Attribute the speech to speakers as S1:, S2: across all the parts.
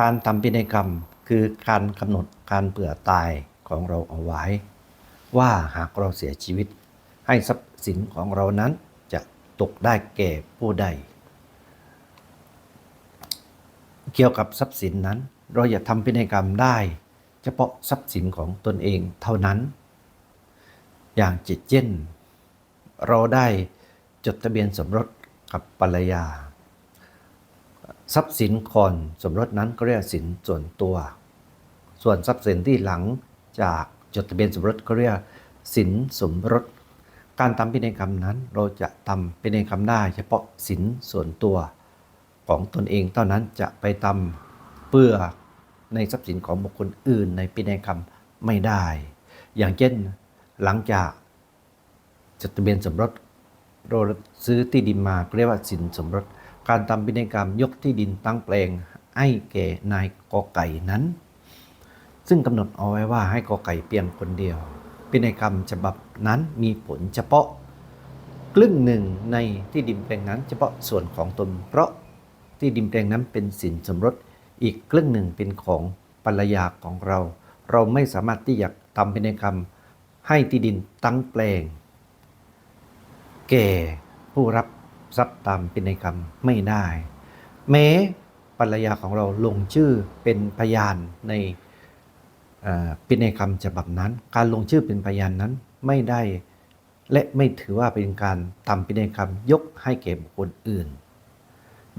S1: การทำพินัยกรรมคือการกำหนดการเผื่อตายของเราเอาไว้ ว่าหากเราเสียชีวิต ให้ทรัพย์สินของเรานั้นจะตกได้แก่ผู้ใด เกี่ยวกับทรัพย์สินนั้น เราอย่าทำพินัยกรรมได้ เฉพาะทรัพย์สินของตนเองเท่านั้น อย่างจิตเช่นเราได้จดทะเบียนสมรสกับภรรยา ทรัพย์สินก่อนสมรสนั้นก็เรียกสินส่วนตัว ส่วนทรัพย์สินที่หลังจากจดทะเบียนสมรสก็เรียกสินสมรส การทำพินัยกรรมนั้นเราจะทำพินัยกรรมได้ เฉพาะสินส่วนตัวของตนเองเท่านั้นจะไปทำเพื่อในทรัพย์สินของบุคคลอื่นในพินัยกรรมไม่ได้ อย่างเช่นหลังจากจดทะเบียนสมรสเราซื้อที่ดินมาเรียกว่าสินสมรส การทำพินัยกรรมยกที่ดินตั้งแปลงให้แก่นายกอไก่นั้น ซึ่งกำหนดเอาไว้ว่าให้กอไก่เพียงคนเดียว พินัยกรรมฉบับนั้นมีผลเฉพาะครึ่งหนึ่งในที่ดินแปลงนั้น เฉพาะส่วนของตน เพราะที่ดินแปลงนั้นเป็นสินสมรสอีกครึ่งหนึ่งเป็นของภรรยาของเรา เราไม่สามารถที่จะทำพินัยกรรม ให้ที่ดินตั้งแปลง แก่ผู้รับ ทรัพย์ตามพินัยกรรมไม่ได้ แม้ภรรยาของเราลงชื่อเป็นพยานในเอ่อพินัยกรรมฉบับนั้น การลงชื่อเป็นพยานนั้นไม่ได้และไม่ถือว่าเป็นการทำพินัยกรรมยกให้แก่บุคคลอื่น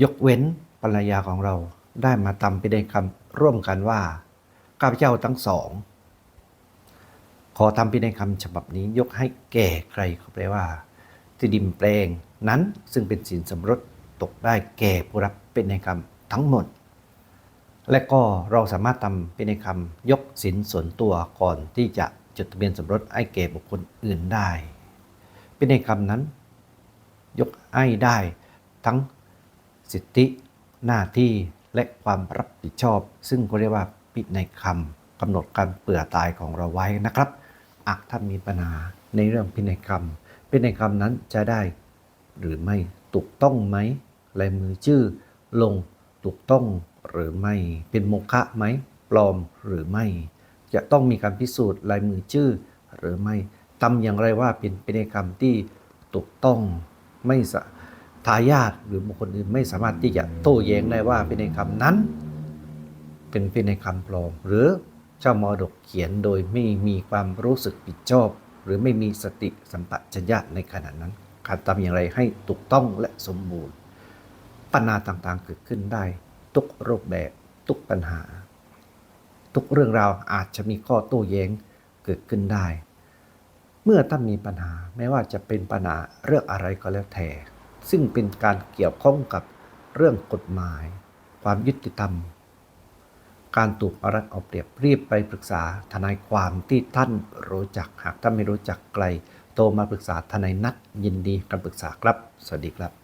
S1: ยกเว้นภรรยาของเราได้มาทำพินัยกรรมร่วมกันว่าข้าพเจ้าทั้งสอง ขอทำพินัยกรรมฉบับนี้ยกให้แก่ใครก็แปลว่าที่ดินแปลง นั้นซึ่งเป็นสินสมรสตกได้แก่ผู้รับเป็นในกรรมทั้งหมด และก็เราสามารถทำเป็นในกรรมยกสินส่วนตัวก่อนที่จะจดทะเบียนสมรสให้แก่บุคคลอื่นได้ เป็นในกรรมนั้น ยกให้ได้ทั้งสิทธิหน้าที่และความรับผิดชอบ ซึ่งก็เรียกว่าพินัยกรรมกำหนดการเปื่อตายของเราไว้นะครับอักถ้ามีปัญหาในเรื่องพินัยกรรมพินัยกรรมนั้นจะได้ หรือไม่ถูกต้องไหมลายมือชื่อ ลงถูกต้องหรือไม่ เป็นโมฆะไหมปลอมหรือไม่ จะต้องมีการพิสูจน์ลายมือชื่อ หรือไม่ทำอย่างไรว่าเป็นพินัยกรรมที่ถูกต้องไม่สะทายาทหรือบุคคลอื่นไม่สามารถที่จะโต้แย้งได้ว่าพินัยกรรมนั้น เป็นพินัยกรรมปลอม หรือเจ้ามรดกเขียนโดยไม่มีความรู้สึกผิดชอบ หรือไม่มีสติสัมปชัญญะในขณะนั้น การทำอย่างไรให้ถูกต้องและสมบูรณ์ ปัญหาต่างๆเกิดขึ้นได้ ทุกรูปแบบทุกปัญหา ทุกเรื่องราวอาจจะมีข้อโต้แย้งเกิดขึ้นได้ เมื่อท่านมีปัญหาไม่ว่าจะเป็นปัญหาเรื่องอะไรก็แล้วแต่ซึ่งเป็นการเกี่ยวข้องกับเรื่องกฎหมาย ความยุติธรรม การถูกอารัดเอาเปรียบรีบไปปรึกษาทนายความที่ท่านรู้จักหากท่านไม่รู้จักไกล โทรมาปรึกษาทนายนัดยินดีการปรึกษาครับ สวัสดีครับ